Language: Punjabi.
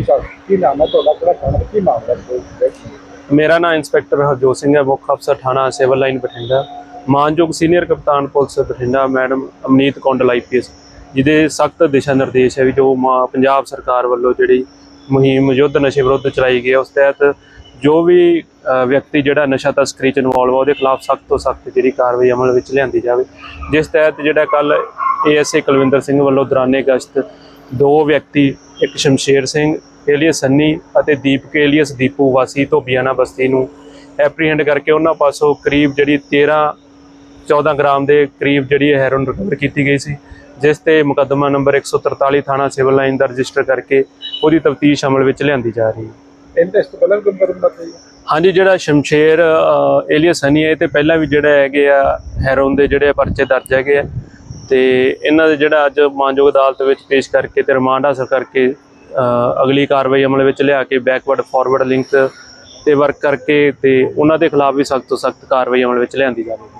ਕੀ ਸਰ ਕੀ ਨਾਮ ਹੈ ਤੁਹਾਡਾ? ਕਿਹੜਾ ਥਾਣਾ ਤੇ ਕੀ ਮਾਮਲਾ ਹੈ ਮੇਰਾ ਨਾਮ ਇੰਸਪੈਕਟਰ ਹਰਜੋਤ ਸਿੰਘ ਹੈ, ਮੁੱਖ ਅਫਸਰ ਥਾਣਾ ਸਿਵਲ ਲਾਈਨ ਬਠਿੰਡਾ। ਮਾਨਯੋਗ ਸੀਨੀਅਰ ਕਪਤਾਨ police Bathinda, madam Amneet Kondal IPS ਜਿਹਦੇ ਸਖਤ ਦਿਸ਼ਾ ਨਿਰਦੇਸ਼ ਹੈ ਵੀ ਜੋ ਮਾ- ਪੰਜਾਬ ਸਰਕਾਰ ਵੱਲੋਂ ਜਿਹੜੀ ਮੁਹਿੰਮ ਯੁੱਧ ਨਸ਼ੇ ਵਿਰੁੱਧ ਚਲਾਈ ਗਈ ਹੈ, ਉਸ ਤਹਿਤ ਜੋ ਵੀ ਵਿਅਕਤੀ ਜਿਹੜਾ ਨਸ਼ਾ ਤਸਕਰੀ ਚ ਇਨਵੋਲਵ ਆ, ਉਹਦੇ ਖਿਲਾਫ ਸਖਤ ਤੋਂ ਸਖਤ ਜਿਹੜੀ ਕਾਰਵਾਈ ਅਮਲ ਵਿੱਚ ਲਿਆਂਦੀ ਜਾਵੇ। ਜਿਸ ਤਹਿਤ ਜਿਹੜਾ ਕੱਲ ਏਐਸਏ ਕੁਲਵਿੰਦਰ ਸਿੰਘ ਵੱਲੋਂ ਦੌਰਾਨੇ ਗਸ਼ਤ ਦੋ ਵਿਅਕਤੀ ਇੱਕ ਸ਼ਮਸ਼ੇਰ ਸਿੰਘ ਏਲੀਅਸ ਸੰਨੀ ਅਤੇ ਦੀਪਕ ਏਲੀਅਸ ਦੀਪੂ ਵਾਸੀ ਧੋਬੀਆਣਾ ਬਸਤੀ ਨੂੰ ਐਪਰੀਹੈਂਡ ਕਰਕੇ ਉਹਨਾਂ ਪਾਸੋਂ ਕਰੀਬ ਜਿਹੜੀ 13 14 ਗ੍ਰਾਮ ਦੇ ਕਰੀਬ ਜਿਹੜੀ ਹੈਰੋਨ ਰਿਕਵਰ ਕੀਤੀ ਗਈ ਸੀ ਜਿਸ ਤੇ ਮੁਕੱਦਮਾ ਨੰਬਰ 143 ਥਾਣਾ ਸਿਵਲ ਲਾਈਨ ਦਾ ਰਜਿਸਟਰ ਕਰਕੇ ਉਹਦੀ ਤਫਤੀਸ਼ ਅਮਲ ਵਿੱਚ ਲਿਆਂਦੀ ਜਾ ਰਹੀ ਹੈ। ਇਹਦੇ ਇਸ ਤੋਂ ਪਹਿਲਾਂ ਵੀ ਕੋਈ ਮੁਕੱਦਮਾ ਸੀ ਹਾਂਜੀ ਜਿਹੜਾ ਸ਼ਮਸ਼ੇਰ ਏਲੀਅਸ ਹਨੀ ਹੈ ਤੇ ਪਹਿਲਾਂ ਵੀ ਜਿਹੜਾ ਹੈਗੇ ਆ ਹੈਰੋਨ ਦੇ ਜਿਹੜੇ ਪਰਚੇ ਦਰਜ ਹੈਗੇ ਆ ਤੇ ਇਹਨਾਂ ਦੇ ਜਿਹੜਾ ਅੱਜ ਮਾਨਯੋਗ ਅਦਾਲਤ ਵਿੱਚ ਪੇਸ਼ ਕਰਕੇ ਤੇ ਰਿਮਾਂਡ ਹਾਸਲ ਕਰਕੇ ਅਗਲੀ ਕਾਰਵਾਈ ਅਮਲ ਵਿੱਚ ਲਿਆ ਕੇ ਬੈਕਵਰਡ ਫਾਰਵਰਡ ਲਿੰਕ ਤੇ ਵਰਕ ਕਰਕੇ ਤੇ ਉਹਨਾਂ ਦੇ ਖਿਲਾਫ ਵੀ ਸਖਤ ਤੋਂ ਸਖਤ ਕਾਰਵਾਈ ਅਮਲ ਵਿੱਚ ਲਿਆਂਦੀ ਜਾਵੇਗੀ।